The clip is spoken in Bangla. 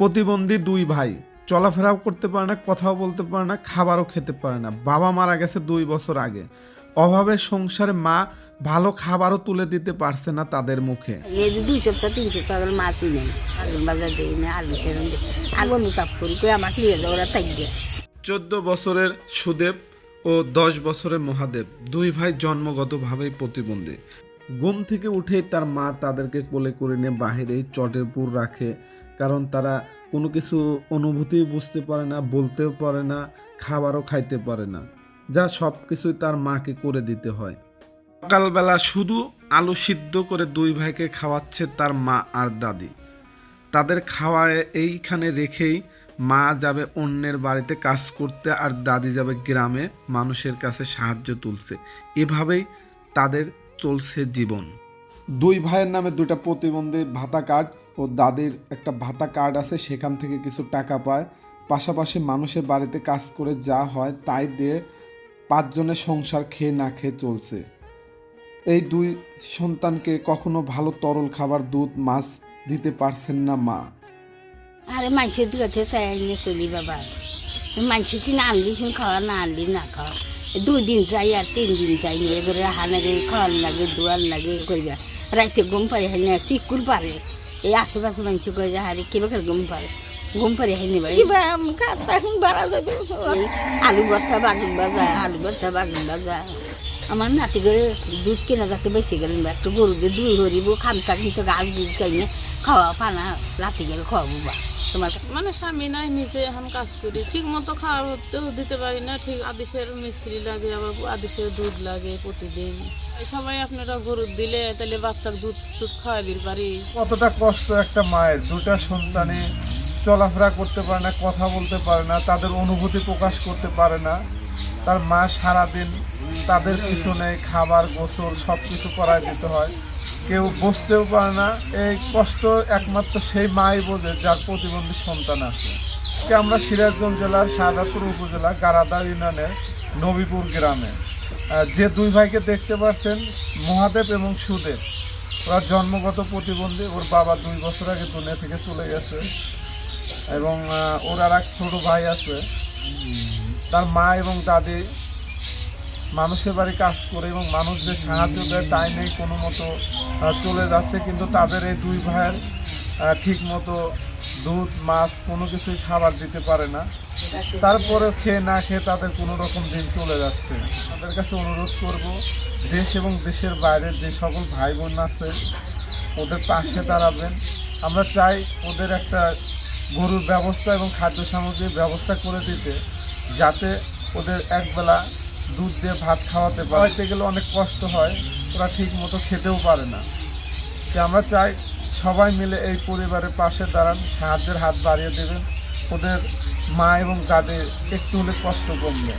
প্রতিবন্ধী দুই ভাই। চলাফেরাও করতে পারে না কথাও বলতে পারে না খাবারও খেতে পারে না। বাবা মারা গেছে দুই বছর আগে। অভাবে সংসারে মা ভালো খাবারও তুলে দিতে পারছে না তাদের মুখে। এই দুই সপ্তাহ তিন সপ্তাহ মাছই নেই। বাজার দেই না আলু সেরম আগুন তাপ করি আমাকে নিয়ে যাও ওরা চোদ্দ বছরের সুদেব ও দশ বছরের মহাদেব দুই ভাই জন্মগতভাবেই প্রতিবন্ধী। ঘুম থেকে উঠেই তার মা তাদেরকে কোলে করে নিয়ে বাহিরেই চটের পুর রাখে। কারণ তারা কোনো কিছু অনুভূতি বুঝতে পারে না, বলতেও পারে না, খাবারও খাইতে পারে না। যা সব কিছুই তার মাকে করে দিতে হয়। সকালবেলা শুধু আলু সিদ্ধ করে দুই ভাইকে খাওয়াচ্ছে তার মা আর দাদি। তাদের খাওয়ায় এইখানে রেখেই মা যাবে অন্যের বাড়িতে কাজ করতে আর দাদি যাবে গ্রামে মানুষের কাছে সাহায্য তুলছে এভাবেই তাদের চলছে জীবন। দুই ভাইয়ের নামে দুটা প্রতিবন্ধী ভাতা কার্ড ও দাদির একটা ভাতা কার্ড আছে, সেখান থেকে কিছু টাকা পায়। পাশাপাশি মানুষের বাড়িতে কাজ করে যা হয় তাই দিয়ে পাঁচজনের সংসার খেয়ে না খেয়ে চলছে। এই দুই সন্তানকে কখনো ভালো তরল খাবার, দুধ, মাছ দিতে পারছেন না মা। আরে মানুষের কাছে চাই চলি বাবা। কি না আনলি খাওয়া না আনলি, না খাওয়া। দুই দিন যাই আর তিন দিন যাই এবারে রাহা লাগে খাওয়ান লাগে দোয়ান লাগে কইবা রাইতে ঘুম পারে হয় না চিকুর পারে। এই আশেপাশে মানুষ কই যা হারে কিবা করে ঘুম পারে ঘুম পারে হয় নিবা এখন বাড়া যাবে আলু ভর্তা বাগুন বাজা আলু ভর্তা বাগুন বাজা আমার নাতি করে দুধ কেনা যাতে বেশি গেলেন একটু গরুদের দুই হরিব খামচা খামচা গাছ দুধ খাইনে খাওয়া পানা রাতে গেলে খাওয়াবো বা। তোমার মানে স্বামী নাই নিজে এখন কাজ করি। ঠিক মতো খাওয়াতেও দিতে পারি না ঠিক আদেশের মিস্ত্রি লাগে আবার আদেশের দুধ লাগে প্রতিদিন। সবাই আপনারা গরু দিলে তাহলে বাচ্চার দুধ দুধ খাওয়াবির পারি। কতটা কষ্ট একটা মায়ের? দুটা সন্তানে চলাফেরা করতে পারে না কথা বলতে পারে না তাদের অনুভূতি প্রকাশ করতে পারে না। তার মা সারাদিন তাদের পিছনে খাবার গোসল সব কিছু করায় দিতে হয়। কেউ বসতেও পারে না। এই কষ্ট একমাত্র সেই মাই বোঝে যার প্রতিবন্ধী সন্তান আছে। আজকে আমরা সিরাজগঞ্জ জেলার শাহজাদপুর উপজেলা গারাদা ইউনিয়নের নবীপুর গ্রামে। যে দুই ভাইকে দেখতে পাচ্ছেন, মহাদেব এবং সুদেব, ওরা জন্মগত প্রতিবন্ধী। ওর বাবা দুই বছর আগে দুনিয়া থেকে চলে গেছে এবং ওর আর এক ছোট ভাই আছে। তার মা এবং দাদি মানুষের বাড়ি কাজ করে এবং মানুষ যে সাহায্য দেয়, তাই নেই কোনো মতো চলে যাচ্ছে। কিন্তু তাদের এই দুই ভাইয়ের ঠিক মতো দুধ, মাছ কোনো কিছুই খাবার দিতে পারে না। তারপরে খেয়ে না খেয়ে তাদের কোনো রকম দিন চলে যাচ্ছে। তাদের কাছে অনুরোধ করব, দেশ এবং দেশের বাইরের যে সকল ভাই বোন আছে, ওদের পাশে দাঁড়াবেন। আমরা চাই ওদের একটা গরুর ব্যবস্থা এবং খাদ্য সামগ্রীর ব্যবস্থা করে দিতে, যাতে ওদের একবেলা দুধ দিয়ে ভাত খাওয়াতে পারতে গেলে অনেক কষ্ট হয়, ওরা ঠিক মতো খেতেও পারে না। তো আমরা চাই সবাই মিলে এই পরিবারের পাশে দাঁড়ান, সাহায্যের হাত বাড়িয়ে দেবেন, ওদের মা এবং দাদের একটু হলে কষ্ট কমবে।